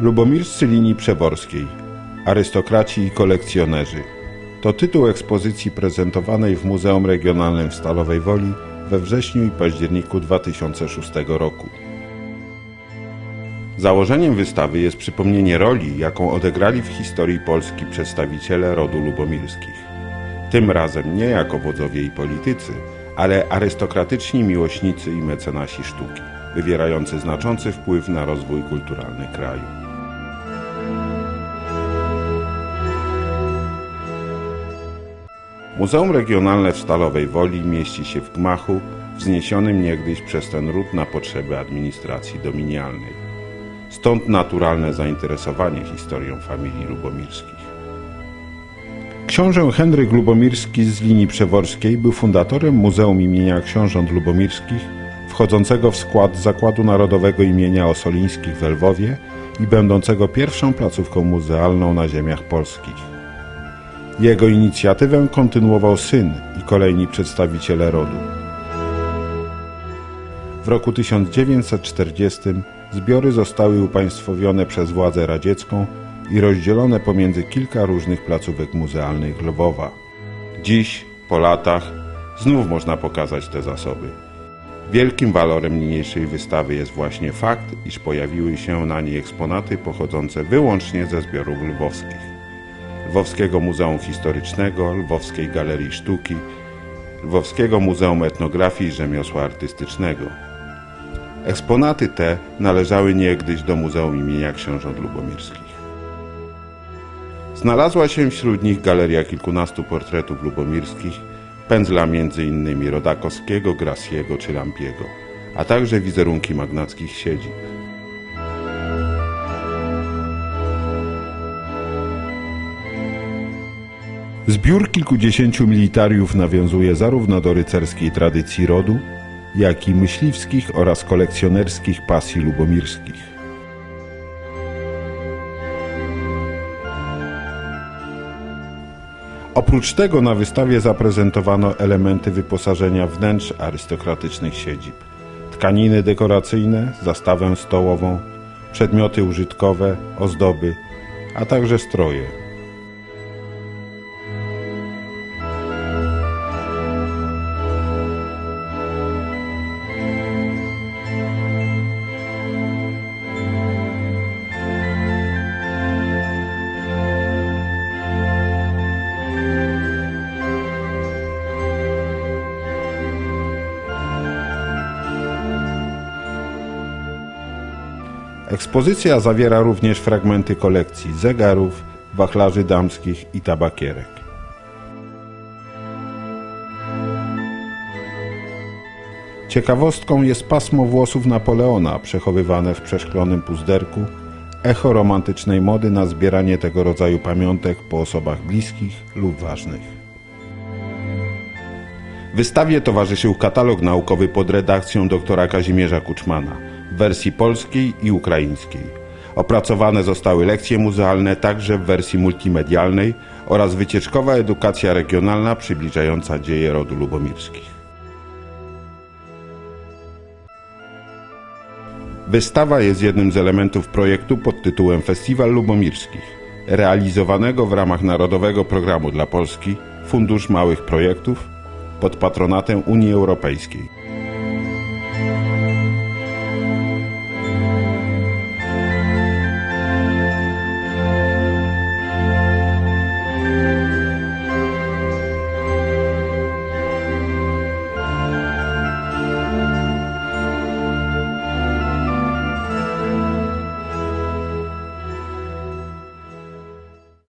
Lubomirscy linii przeworskiej, arystokraci i kolekcjonerzy. To tytuł ekspozycji prezentowanej w Muzeum Regionalnym w Stalowej Woli we wrześniu i październiku 2006 roku. Założeniem wystawy jest przypomnienie roli, jaką odegrali w historii Polski przedstawiciele rodu lubomirskich. Tym razem nie jako wodzowie i politycy, ale arystokratyczni miłośnicy i mecenasi sztuki, wywierający znaczący wpływ na rozwój kulturalny kraju. Muzeum Regionalne w Stalowej Woli mieści się w gmachu wzniesionym niegdyś przez ten ród na potrzeby administracji dominialnej. Stąd naturalne zainteresowanie historią familii lubomirskich. Książę Henryk Lubomirski z linii przeworskiej był fundatorem Muzeum imienia Książąt Lubomirskich, wchodzącego w skład Zakładu Narodowego imienia Osolińskich w Lwowie i będącego pierwszą placówką muzealną na ziemiach polskich. Jego inicjatywę kontynuował syn i kolejni przedstawiciele rodu. W roku 1940 zbiory zostały upaństwowione przez władzę radziecką i rozdzielone pomiędzy kilka różnych placówek muzealnych Lwowa. Dziś, po latach, znów można pokazać te zasoby. Wielkim walorem niniejszej wystawy jest właśnie fakt, iż pojawiły się na niej eksponaty pochodzące wyłącznie ze zbiorów lwowskich. Lwowskiego Muzeum Historycznego, Lwowskiej Galerii Sztuki, Lwowskiego Muzeum Etnografii i Rzemiosła Artystycznego. Eksponaty te należały niegdyś do Muzeum imienia Książąt Lubomirskich. Znalazła się wśród nich galeria kilkunastu portretów lubomirskich, pędzla m.in. Rodakowskiego, Grasiego czy Lampiego, a także wizerunki magnackich siedzib. Zbiór kilkudziesięciu militariów nawiązuje zarówno do rycerskiej tradycji rodu, jak i myśliwskich oraz kolekcjonerskich pasji lubomirskich. Oprócz tego na wystawie zaprezentowano elementy wyposażenia wnętrz arystokratycznych siedzib, tkaniny dekoracyjne, zastawę stołową, przedmioty użytkowe, ozdoby, a także stroje. Ekspozycja zawiera również fragmenty kolekcji zegarów, wachlarzy damskich i tabakierek. Ciekawostką jest pasmo włosów Napoleona przechowywane w przeszklonym puzderku, echo romantycznej mody na zbieranie tego rodzaju pamiątek po osobach bliskich lub ważnych. Wystawie towarzyszył katalog naukowy pod redakcją doktora Kazimierza Kuczmana w wersji polskiej i ukraińskiej. Opracowane zostały lekcje muzealne także w wersji multimedialnej oraz wycieczkowa edukacja regionalna przybliżająca dzieje rodu lubomirskich. Wystawa jest jednym z elementów projektu pod tytułem Festiwal Lubomirskich, realizowanego w ramach Narodowego Programu dla Polski Fundusz Małych Projektów pod patronatem Unii Europejskiej.